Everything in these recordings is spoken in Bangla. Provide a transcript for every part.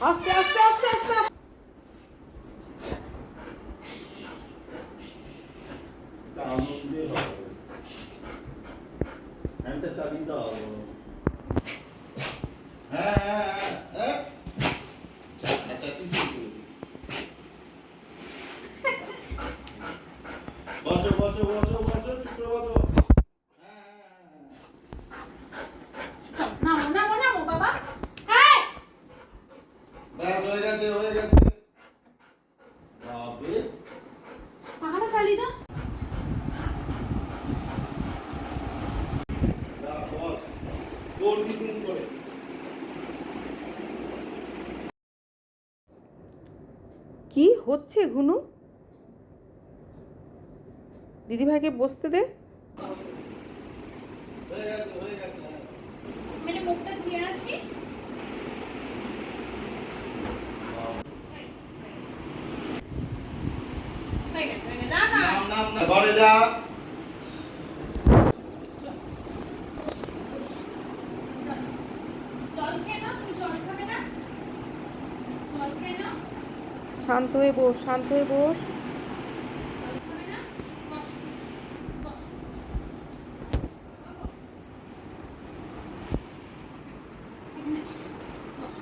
আস্তে আস্তে আস্তে আস্তে আস্তে চালিয়ে দাও হ্যাঁ হ্যাঁ হ্যাঁ বসো বসো বসো বসো চুপ করে বসো হয়ে গেছে হয়ে গেছে। কি কোন করে? কি হচ্ছে ঘুনু দিদিভাইকে বসতে দে। মেরে মুখটা ধুয়ে আসি হয়ে গেছে হয়ে গেছে না না নাম নাম না ঘরে যা। শান্ত হয়ে বস শান্ত হয়ে বস জল খাবে না বস বস এখানে এসো। বস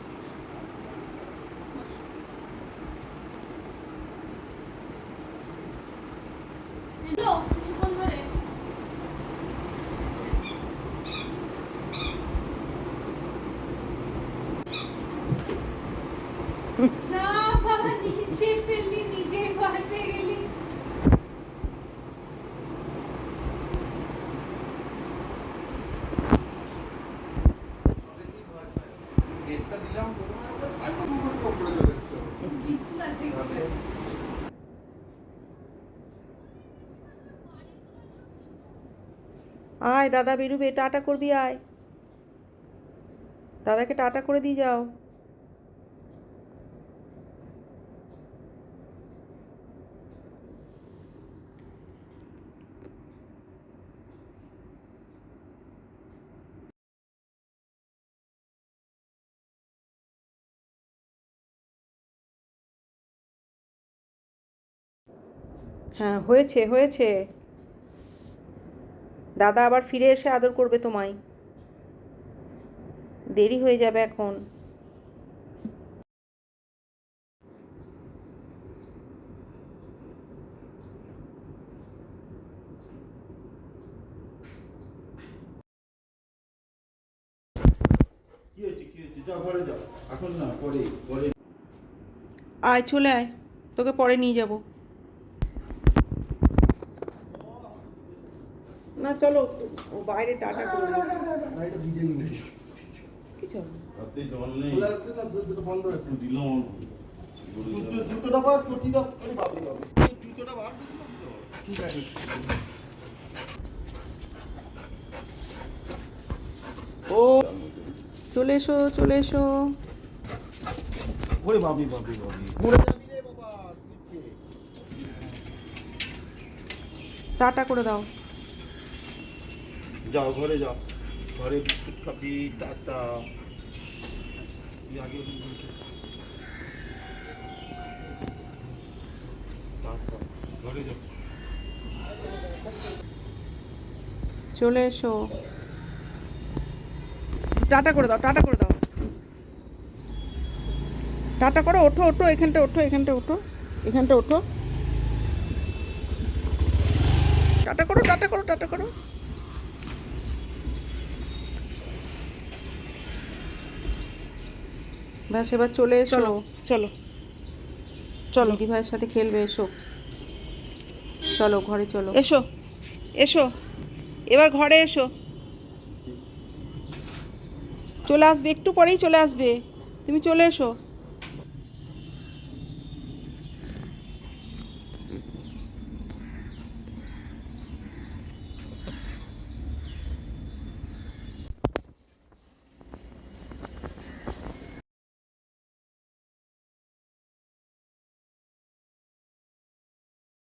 বস এলো কিছুক্ষণ ধরে যা বাবা নিচে ফেললি ভয় পেয়ে। গেলি। আয় দাদা বেরুবে টাটা করবি আয়। দাদাকে টাটা করে দিয়ে যাও। হ্যাঁ হয়েছে হয়েছে। দাদা আবার ফিরে এসে আদর করবে তোমায়। দেরি হয়ে যাবে এখন। আয় চলে আয়। তোকে পরে নিয়ে যাব। না চলো ও বাইরে টাটা করে। কিছু জুতোটা বার প্রতিটা জুতোটা বার ঠিক আছে। ও। চলে এসো চলে এসো। ওরে বাপরে বাপরে পড়ে যাবি রে বাবা টাটা করে দাও। যাও, ঘরে যাও। ঘরে বিস্কুট খাবি, টাটা। চলে এসো। টাটা করে দাও, টাটা করে দাও। টাটা করো, ওঠো ওঠো, এখানটা ওঠো এখানটা ওঠো এখানটা ওঠো। টাটা করো টাটা করো টাটা করো। ব্যাস এবার চলে এসো। চলো, চলো। চলো। দিদি ভাইয়ের সাথে খেলবে এসো। চলো ঘরে চলো। এসো এসো। এবার ঘরে এসো। চলে আসবে একটু পরেই চলে আসবে। তুমি চলে এসো।